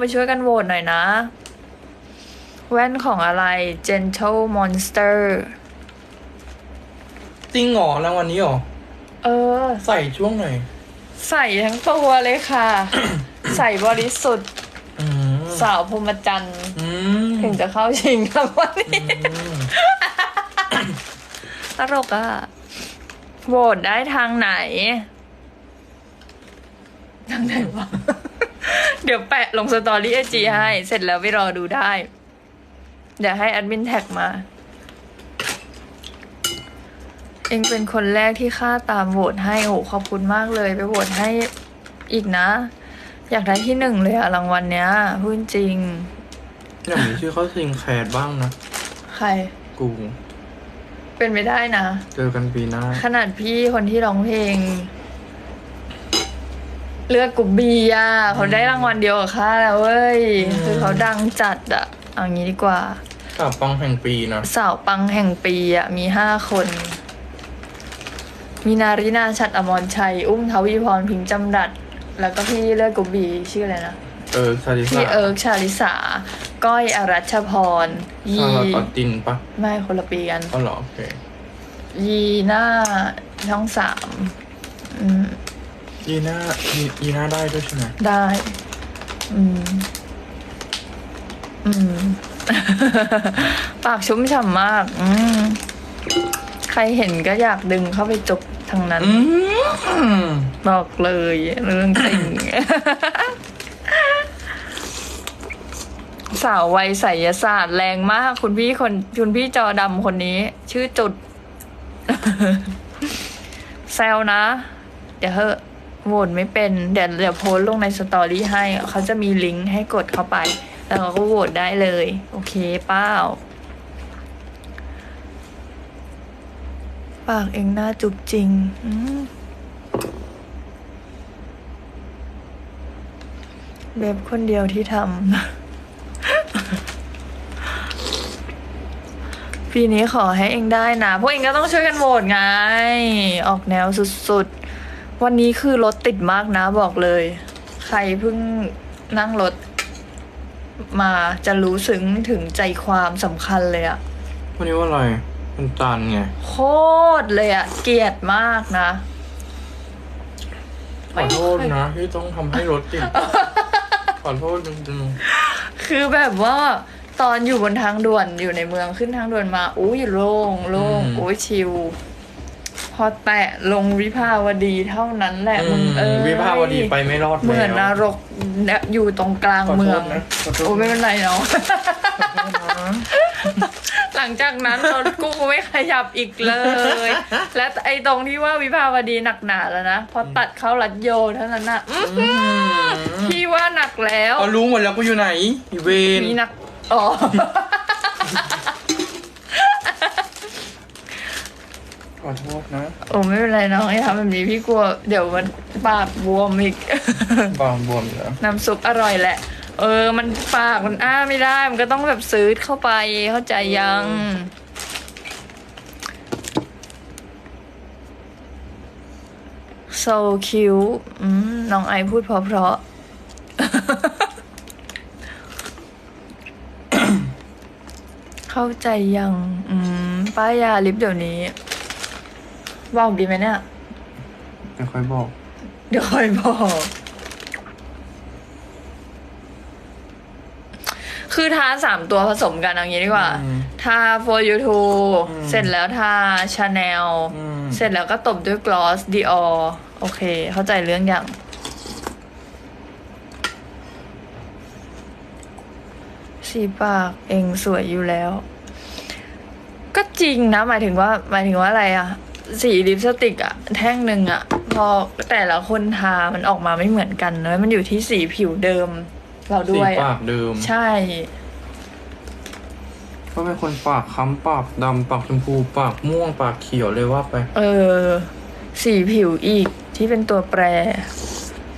ไปช่วยกันโหวตหน่อยนะ แว่นของอะไร Gentle Monster จริงเหรอรางวัลนี้เหรอ เออ ใส่ช่วงไหน ใส่ทั้งตัวเลยค่ะ ใส่บริสุทธิ์อืมสาวพรหมจันทรย์ อืมถึงจะเข้าชิงรางวัลนี้อืมตลกอะโหวตได้ทางไหน ทางไหนวะ เดี๋ยวแปะลงสตอรี่ไอจีให้ เสร็จแล้วไปรอดูได้ เดี๋ยวให้แอดมินแท็กมา เองเป็นคนแรกที่ค่าตามโหวตให้โอ้โหขอบคุณมากเลยไปโหวตให้อีกนะ อยากได้ที่หนึ่งเลยอะรางวัลเนี้ยพูดจริง อย่างนี้ชื่อเขาซิงแคดบ้างนะ ใคร กูเป็นไม่ได้นะ เจอกันปีหน้า ขนาดพี่คนที่ร้องเพลง เลือกกลุ่มบีอะเขาได้รางวัลเดียวกับข้าแล้วเว้ย คือเขาดังจัดอะ เอางี้ดีกว่ากับปังแห่งปีนะสาวปังแห่งปีอะ มีห้าคน มีนารินาชัดอมรชัย อุ้มทวีพรพิงค์จำรัด แล้วก็พี่เลือกกลุ่มบีชื่ออะไรนะ เออชาลิพี่สาเอิร์กชาลิสา ก้อยอรัชพร ยีชาลอตออตตินปะไม่คนละปีกัน ก็หรอโอเคยีหน้าช่องสามอืม ยีน่ายียีน่าได้ด้วยใช่ไหมได้ อืม อืม ปากชุ่มฉ่ำมาก อืม ใครเห็นก็อยากดึงเข้าไปจกทางนั้นอืมบอกเลยเรื่องจริง สาววัยไสยศาสตร์แรงมาก คุณพี่คนคุณพี่จอดำคนนี้ ชื่อจุด แซวนะ เดี๋ยวเฮอะ โหวตไม่เป็น เดี๋ยวเดี๋ยวโพสต์ลงในสตอรี่ให้ เขาจะมีลิงก์ให้กดเข้าไป แล้วเขาก็โหวตได้เลย โอเคเป้าปากเองหน้าจุบจริงเบบคนเดียวที่ทำ ปีนี้ขอให้เองได้นะ พวกเองก็ต้องช่วยกันโหวตไง ออกแนวสุดๆ วันนี้คือรถติดมากนะบอกเลย ใครเพิ่งนั่งรถมาจะรู้ซึ้งถึงใจความสำคัญเลยอะวันนี้ว่าอะไรมันตันไง โคตรเลยอะเกลียดมากนะ ขอโทษนะที่ต้องทำให้รถติด ขอโทษจริงคือแบบว่าตอนอยู่บนทางด่วนอยู่ในเมืองขึ้นทางด่วนมาอุ้ยโล่งโล่งอุ้ยชิล พอแตะลงวิภาวดีเท่านั้นแหละๆอืมึงมเออวิภาวดีไปไม่รอดเหมือนนแล้วรกเนี่ยอยู่ตรงกลางขอโทษเมืองนะขอโทษโอ้ไม่เป็นไรเนาะหลังจากนั้นรถกูไม่ขยับอีกเลย และไอ้ตรงที่ว่าวิภาวดีหนักหนาแล้วนะพอตัดเข้ารัดโยเท่านั้นนะอื้ออืมพี่ว่าหนักแล้วเอารู้หมดแล้วกูอยู่ไหนอีเวนมีหนักอ๋อ ข อโทษนะ โอ้ไม่เป็นไรน้องไอ้ทำแบบนี้พี่กลัว เดี๋ยวมันปากบวมอีก บางบวมอยู่แล้วน้ำซุปอร่อยแหละ เออ มันปากมันอ้าไม่ได้ มันก็ต้องแบบซื้อเข้าไปเข้าใจยัง so cute อืมน้องไอพูดเพราะเพราะเข้าใจยัง อืมป้ายยาลิปเดี๋ยวนี้ บอกดีไหมเนี่ย ไม่ค่อยบอก เดี๋ยวค่อยบอก คือทาสามตัวผสมกันเอางี้ดีกว่า อืมทา for you two อืมเสร็จแล้วทา Chanel อืม เสร็จแล้วก็ตบด้วย gloss Dior โอเค เข้าใจเรื่องอย่าง สีปากเองสวยอยู่แล้ว ก็จริงนะ หมายถึงว่า หมายถึงว่าอะไรอะ สีลิปสติกอะแท่งหนึ่งอะพอแต่ละคนทามันออกมาไม่เหมือนกันเนอะมันอยู่ที่สีผิวเดิม เราสีด้วยปาอะกเดิมใช่ ก็เป็นคนปากค้ำปากดำปากชมพูปากม่วงปากเขียวเลยว่าไป เออ สีผิวอีกที่เป็นตัวแปร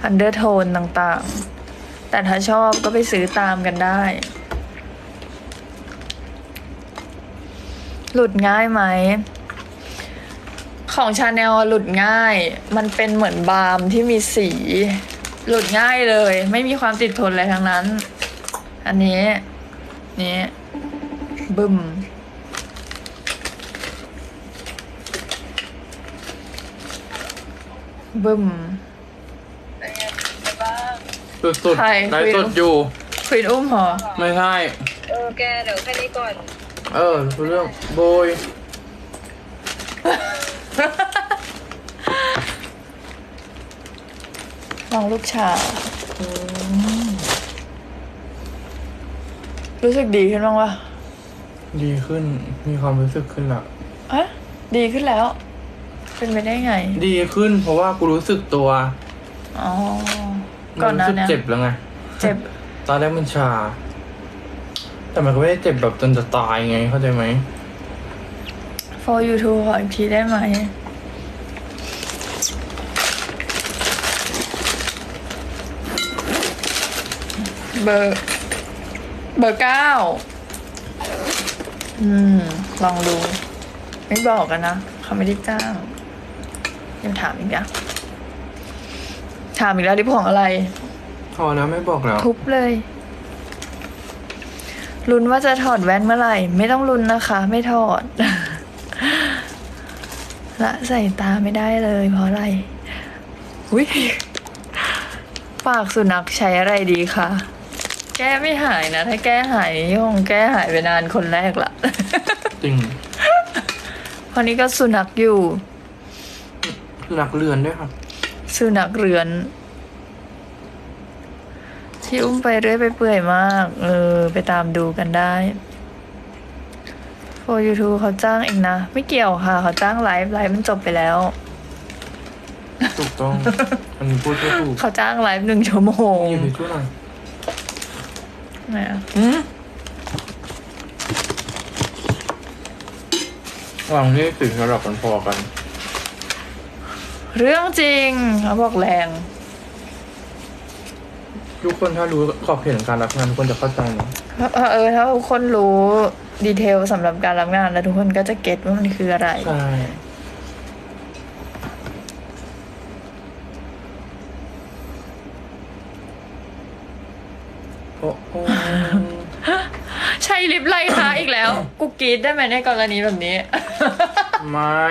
อันเดอร์โทนต่างๆ แต่ถ้าชอบก็ไปซื้อตามกันได้ หลุดง่ายไหม ของชาแนลหลุดง่าย มันเป็นเหมือนบาล์มที่มีสี หลุดง่ายเลย ไม่มีความติดทนอะไรทั้งนั้น อันนี้นี้บึมบึมสุดใครๆไลคุยฟ์สดอยู่ ควีนอุ้มเหรอ ไม่ใช่ เออแกเดี๋ยวแค่นี้ก่อน เออรู้เรื่องโบย มองลูกชาวรู้สึกดีขึ้นบ้างวะดีขึ้น มีความรู้สึกขึ้นละอะดีขึ้นแล้ว เป็นไปได้ไง ดีขึ้น เพราะว่ากูรู้สึกตัวอ๋อก่อนหมัน้ารู้สึกเนี้ยเจ็บแล้วไง เจ็บ ตอนแรกมันชา แต่มันก็ไม่ได้เจ็บแบบจนจะตายไงเข้าใจไหม for you to ขออีกทีได้ไหม เบอร์ เบอร์เก้า อืม ลองดู ไม่บอกกันนะ เขาไม่ได้จ้างยังถามอีกอะถามอีกแล้วดิของอะไร พอแล้วไม่บอกแล้ว ทุบเลยลุ้นว่าจะถอดแว่นเมื่อไหร่ ไม่ต้องลุ้นนะคะ ไม่ถอด ละใส่ตาไม่ได้เลยเพราะอะไรอุ้ยปากสุนัขใช้อะไรดีคะ แก้ไม่หายนะ ถ้าแก้หายนี่คงแก้หายไปนานคนแรกละจริงเพราะนี้ก็สุนัขอยู่หลักเรือนด้วยครับสุนัขเรือน ที่อุ้มไปเรื่อยไปเปื่อยมาก เออ ไปตามดูกันได้ โฟยูทูเขาจ้างเองนะ ไม่เกี่ยวค่ะ เขาจ้างไลฟ์ไลฟ์มันจบไปแล้ว ถูกต้องอันนี้พูดก็ถูกเขาจ้างไลฟ์หนึ่งชั่วโมงหยิบไปช่วยหน่อยไหนอะหืมวางที่สิ่งระดับมันพอกัน เรื่องจริงเขาบอกแรง ทุกคนถ้ารู้ขอบเขตของการรับงานทุกคนจะเข้าใจนะ เออเออถ้าทุกคนรู้ดีเทลสำหรับการรับงาน แล้วทุกคนก็จะเก็ตว่ามันคืออะไร ใช่โอ้โหใช่ลิฟต์ไล่ค้าอีกแล้ว กูกรีดได้ไหมในกรณีแบบนี้ ไม่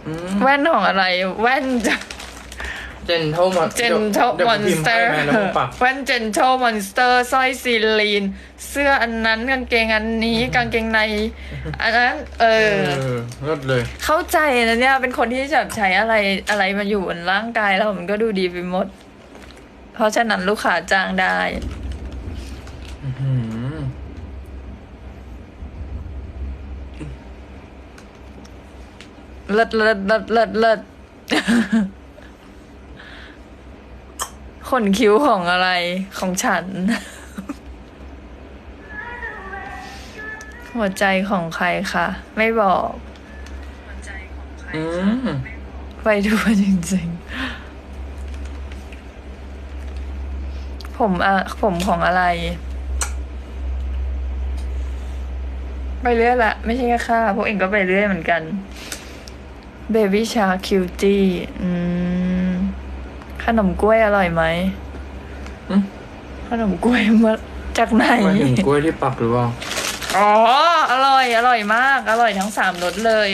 อืม แว่นของอะไร แว่นจะเจนเท่ามาเจนโทมอนสเตอร์แล้วมึงปักแว่นเจนโทมอนสเตอร์สร้อยซีลีน เสื้ออันนั้นกางเกงอันนี้กางเกงใน อันนั้น เอเอออรถเลย เข้าใจนะเนี่ย เป็นคนที่แบบใช้อะไรอะไรมาอยู่บนร่างกายแล้วมันก็ดูดีไปหมด เพราะฉะนั้นลูกค้าจ้างได้ อื้อหือ เลิศเลิศเลิศเลิศเลิศขนคิ้วของอะไรของฉัน หัวใจของใครคะไม่บอกอืมไปดูจริงๆ ผมอะผมของอะไร ไปเรื่อยละ ไม่ใช่แค่ข้าพวกเองก็ไปเรื่อยเหมือนกัน Baby Shark Cutie อืมขนมกล้วยอร่อยไหมอืม ขนมกล้วยมาจากไหน หมายถึงกล้วยที่ปักหรือเปล่าอ๋อ อร่อย อร่อยมาก อร่อยทั้งสามรสเลย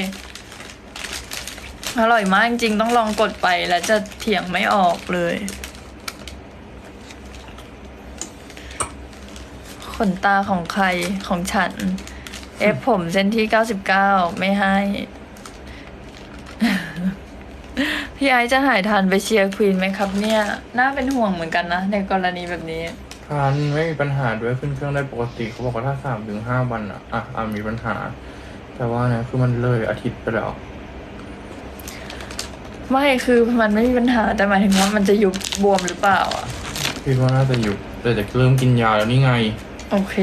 อร่อยมากจริงๆต้องลองกดไปแล้วจะเถียงไม่ออกเลย ขนตาของใครของฉัน เอฟผมเส้นที่เก้าสิบเก้าไม่ให้ พี่ไอซ์จะหายทันไปเชียร์ควีนไหมครับเนี่ย น่าเป็นห่วงเหมือนกันนะ ในกรณีแบบนี้ ทันไม่มีปัญหาด้วยขึ้นเครื่องได้ปกติเขาบอกว่าถ้าสามถึงห้าวันอะอะอะมีปัญหา แต่ว่าเนี่ยคือมันเลยอาทิตย์ไปแล้ว ไม่คือมันไม่มีปัญหาแต่หมายถึงว่ามันจะยุบบวมหรือเปล่าอะ คิดว่าน่าจะอยู่แต่จะเริ่มกินยาแล้วนี่ไง โอเค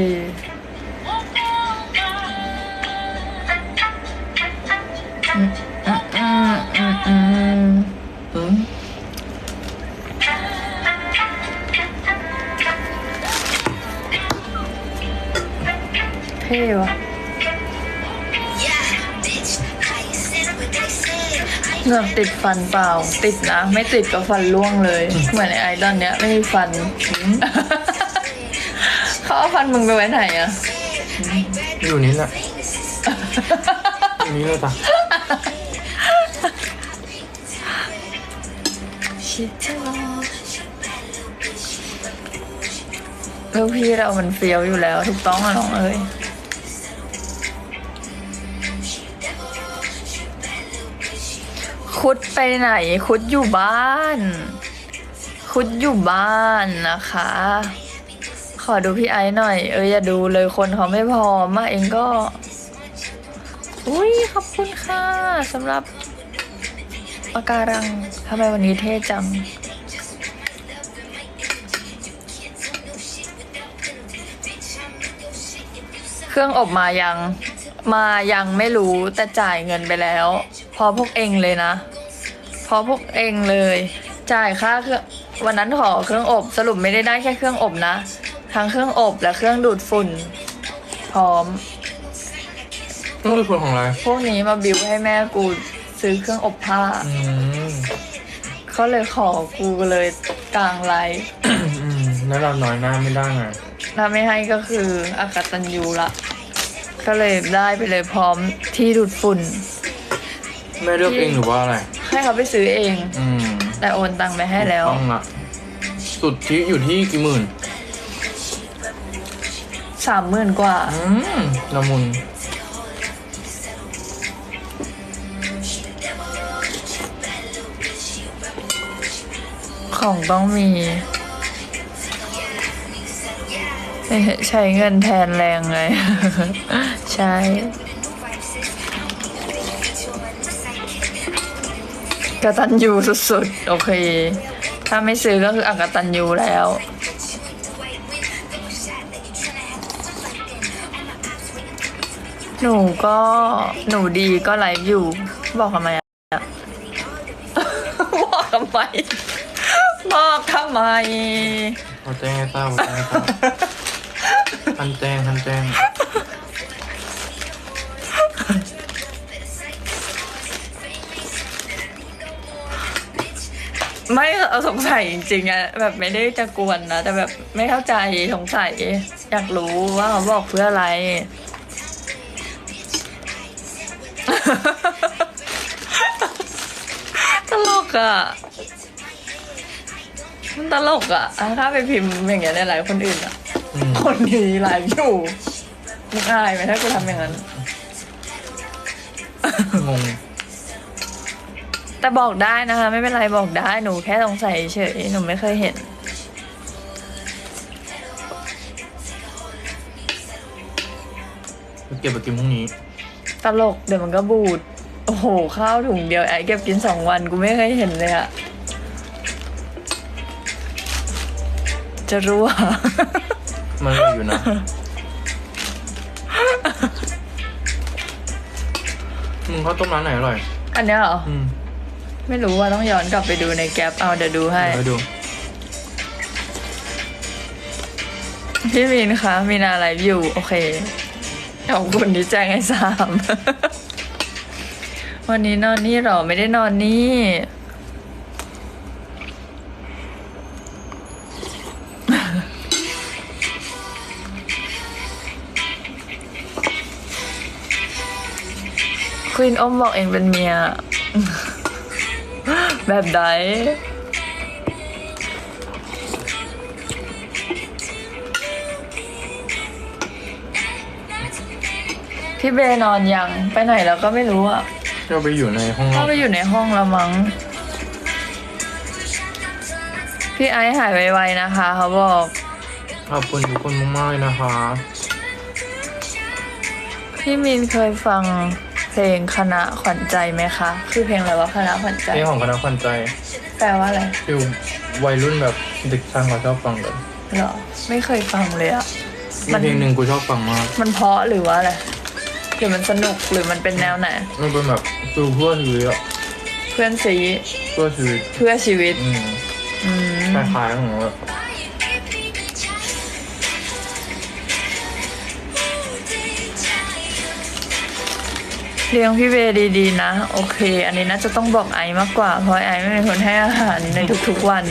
มือกติดฟันเปล่า ติดนะ ไม่ติดก็ฟันร่วงเลย เหมือนไอ้ไอดอนเนี้ยไม่มีฟัน เขาเอาฟันมึงไปไว้ไหนอะอยู่นี่แหละอยู่นี่เลยจ้ะลูกพี่เรามันเฟี้ยวอยู่แล้ว ถูกต้องอะน้องเอ้ย คุดไปไหน คุดอยู่บ้าน คุดอยู่บ้านนะคะ ขอดูพี่ไอซ์หน่อย เอออย่าดูเลยคนเขาไม่พอมาเองก็ อุ้ยขอบคุณค่ะสำหรับปากการังทำไมวันนี้เท่จังเครื่องอบมายัง มายังไม่รู้แต่จ่ายเงินไปแล้ว พอพวกเองเลยนะ พอพวกเองเลย จ่ายค่าเครื่องวันนั้นขอเครื่องอบ สรุปไม่ได้ได้แค่เครื่องอบนะ ทั้งเครื่องอบและเครื่องดูดฝุ่น พร้อม ต้องเป็นคนของอะไรพวกนี้มาบิวให้แม่กูซื้อเครื่องอบผ้า อืมเขาเลยขอกูเลยกลางไลฟ์อืมแล้วเราน้อยหน้าไม่ได้ไงถ้าไม่ให้ก็คืออากตันยูละก็เลยได้ไปเลยพร้อมที่ดูดฝุ่น แม่เลือกเองหรือว่าอะไร ให้เขาไปซื้อเอง อืมแต่โอนตังไปให้แล้ว ต้องละสุดที่อยู่ที่กี่หมื่น สามหมื่นกว่า อืมละมุน ของต้องมีใช้เงินแทนแรงเลยใช่ กตันยูสุดๆ โอเค ถ้าไม่ซื้อก็คืออักตันยูแล้ว หนูก็หนูดีก็ไลฟ์อยู่ บอกทำไมอะบอกทำไมบอกทำไมเขาแจ้งให้ทราบเขาแจ้งให้ทราบทันแจ้งทันแจ้ง ไม่เอาสงสัยจริงๆอะแบบไม่ได้จะกวนนะแต่แบบไม่เข้าใจสงสัยอยากรู้ว่าเขาบอกเพื่ออะไร ตลกอะมันตลกอะอะถ้าไปพิมพ์อย่างเงี้ยในไลฟ์คนอื่นอะอืมคนนี้ไลฟ์อยู่มึงอายไหมถ้ากูทำอย่างนั้นงง แต่บอกได้นะคะ ไม่เป็นไรบอกได้หนูแค่สงสัยเฉยหนูไม่เคยเห็น เก็บไปกินพรุ่งนี้ ตลกเดี๋ยวมันก็บูด โอ้โห ข้าวถุงเดียวไอ้เก็บกินสองวันกูไม่เคยเห็นเลยอะจะรู้ว่ามันเหลืออยู่นะ มึงข้าวต้มร้านไหนอร่อย อันเนี้ยเหรอ อืม ไม่รู้ว่าต้องย้อนกลับไปดูในแก๊ปเอาเดี๋ยวดูให้เดี๋ยวไปดูพี่มีนคะมีนาไลฟ์อยู่ โอเคขอบคุณที่แจ้งให้ทราบวันนี้นอนนี่เหรอไม่ได้นอนนี่ควีนอมบอกเองเป็นเมีย แบบใดพี่เบย์นอนยังไปไหนแล้วก็ไม่รู้อะเราไปอยู่ในห้องเข้าไปอยู่ในห้องแล้วมั้ง พี่ไอซ์หายไวๆนะคะ เขาบอก ขอบคุณทุกคนมากๆเลยนะคะ พี่มินเคยฟัง เพลงคณะขวัญใจไหมคะ คือเพลงอะไรวะคณะขวัญใจ เพลงของคณะขวัญใจแปลว่าอะไรฟิลวัยรุ่นแบบเด็กช่างเขาชอบฟังเลยเหรอ ไม่เคยฟังเลยอะมีมันเพลงหนึ่งกูชอบฟังมาก มันเพราะหรือว่าอะไรหรือมันสนุกหรือมันเป็นแนวไหน มันเป็นแบบฟิลเพื่อชีวิตอะเพื่อนซีเพื่อชีวิตเพื่อชีวิตอืมอืมคล้ายๆของแบบ เลี้ยงพี่เบดีๆนะ โอเค อันนี้น่าจะต้องบอกไอมากกว่า เพราะไอไม่เป็นคนให้อาหารในทุกๆวัน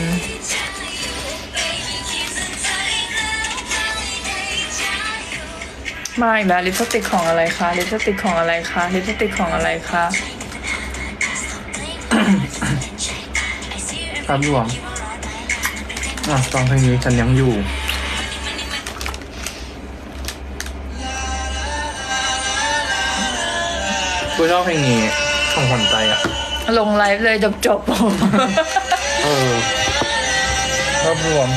มาอีกแล้วลิปสติกของอะไรคะลิปสติกของอะไรคะลิปสติกของอะไรคะครับรวมอะฟังเพลงนี้ฉันยังอยู่ ชอบเพลงนี้ของขวัญใจอะ ลงไลฟ์เลยจบจบๆเออรวบรวม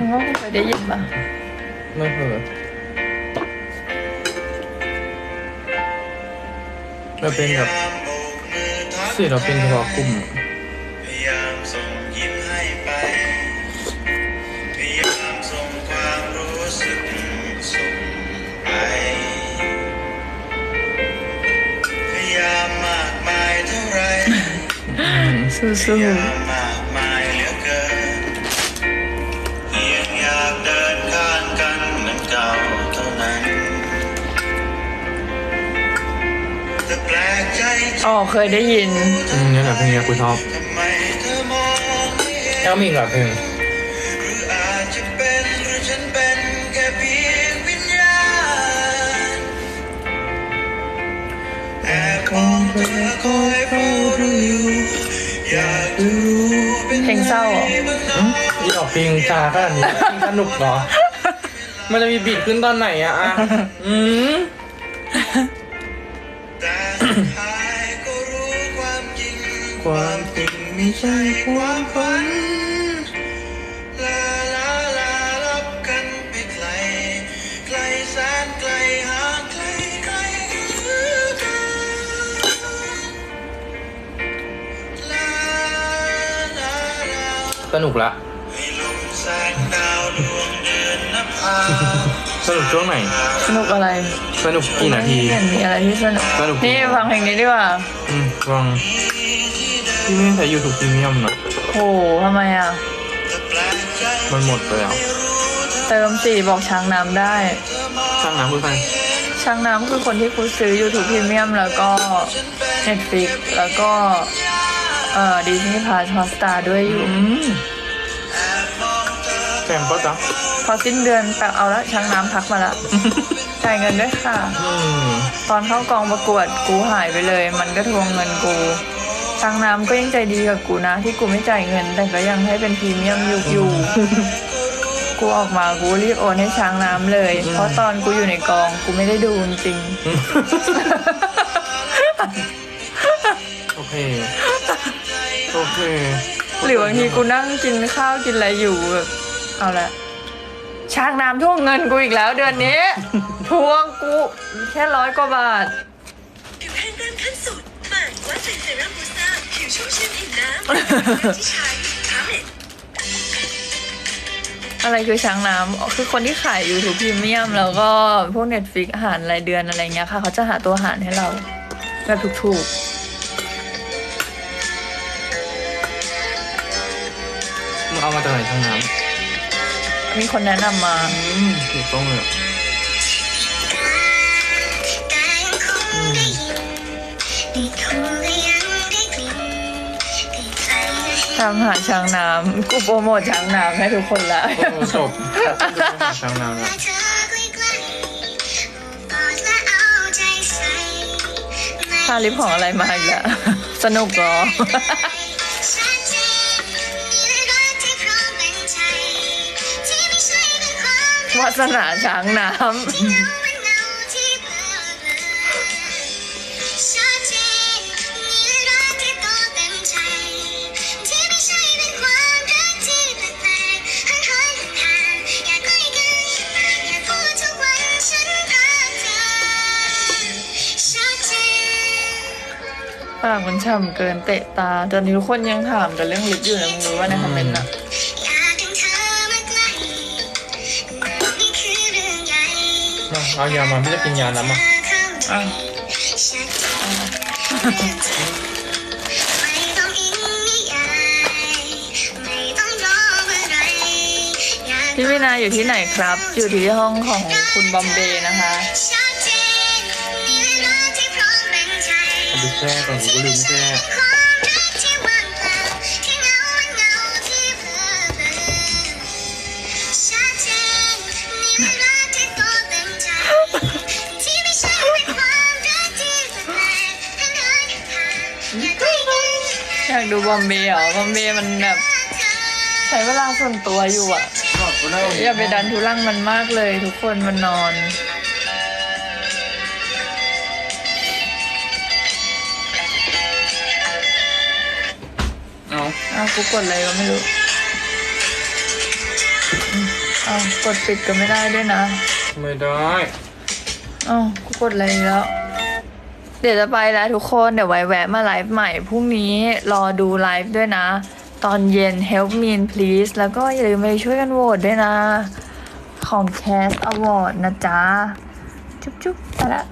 มึงว่ากูเคยได้ยินปะไม่เคยเราเป็นแบบศิลปินเฉพาะกลุ่มพ จๆอ๋อเคยได้ยิน อืมนี่แหละเพลงนี้กูชอบทำไมเธอมองไม่เห็นแล้วมีอีกหลายเพลง เป็นเพลงเศร้าเหรอไงบ้างอืมนี่ออกเพลงชาขนาดนี้เพลงสนุกเหรอ มันจะมีบีทขึ้นตอนไหนอะอะอืมแต่สุดท้ายก็รู้ความจริงความจริงไม่ใช่ความฝั สนุกละให้ลมแสงดาวดวงเดือนนภาสนุกช่วงไหน สนุกอะไรสนุกกี่นาทีไม่เห็นมีอะไรที่สนุกสนุกนี่ฟังเพลงนี้ดีกว่าอืมฟังพี่ไม่ใช้ YouTube Premium นะโหทำไมอะแต่แปลกใจมันหมดไปแล้วเติมสี่บอกช้างน้ำได้ ช่างน้ำพูดไปช้างน้ำคือคนที่กูซื้อ YouTube Premium แล้วก็ Netflix แล้วก็ เอ่อ Disney Plus Hotstar ด้วยอยู่อืมแจงก็จ๊ะพอสิ้นเดือนแต่เอาละช้างน้ำพักมาละ จ่ายเงินด้วยค่ะ อืมตอนเข้ากองประกวดกูหายไปเลย มันก็ทวงเงินกูช้างน้ำก็ยังใจดีกับกูนะ ที่กูไม่จ่ายเงิน แต่ก็ยังให้เป็นพรีเมียมอยู่อยู่ กูออกมากูรีบโอนให้ช้างน้ำเลย เพราะตอนกูอยู่ในกองกูไม่ได้ดูจริง โอเค โอเคๆหรือบางทีกูนั่งกินข้าวกินอะไรอยู่แบบเอาละช้างน้ำทวงเงินกูอีกแล้วเดือนนี้ ทวงกูแค่ร้อยกว่าบาทผิวแห้งเริ่มขั้นสุดใหม่วัดเซนเซรั่มบูสเตอร์ผิวชุ่มชื่นผิวน้ำที่ใช้ทาเม็ดอะไรคือช้างน้ำอ๋อคือคนที่ขาย YouTube Premium แล้วก็พวก Netflix อาหารรายเดือนอะไรเงี้ยค่ะ เขาจะหาตัวอาหารให้เราแบบถูกมึ เอามาจากไหนช่างน้ๆมีคนแนะนำมาำอืมถูกต้องเลยอะอืมตามหาช้างน้ำกูโปรโมทช้างน้ำให้ทุกคนละ โอ้จบช่างน้ำละทาลิปของอะไรมาอีกแล้วสนุกเหรอาสนาช้างน้ำปากมันฉ่ำเกินเตะตาตอนนี้ทุกคนยังถามกันเรื่องลิปอยู่นะมึงรู้ว่าในคอมเมนต์อะ เอายามาพี่จะกินยาแล้ำอะอ่พี่วินาอยู่ที่ไหนครับ อยู่ที่ห้องของคุณบอมเบย์นะคะดูแค่ตอนผมก็ลืมแค่ ดูบอมเบย์เหรอบอมเบย์มันแบบใช้เวลาส่วนตัวอยู่อะ อย่าไปดันทุลังมันมากเลย ทุกคนมันนอน เอาเอากูกดอะไรก็ไม่รู้อืมเอากดปิดก็ไม่ได้ด้วยนะ ไม่ได้ เอากูกดอะไรอีกแล้ว เดี๋ยวจะไปแล้วทุกคนเดี๋ยวไว้แวะมาไลฟ์ใหม่พรุ่งนี้รอดูไลฟ์ด้วยนะ ตอนเย็น help me please แล้วก็อย่าลืมไปช่วยกันโหวตด้วยนะ ของ Cast Award นะจ๊ะ จุ๊บๆไปละ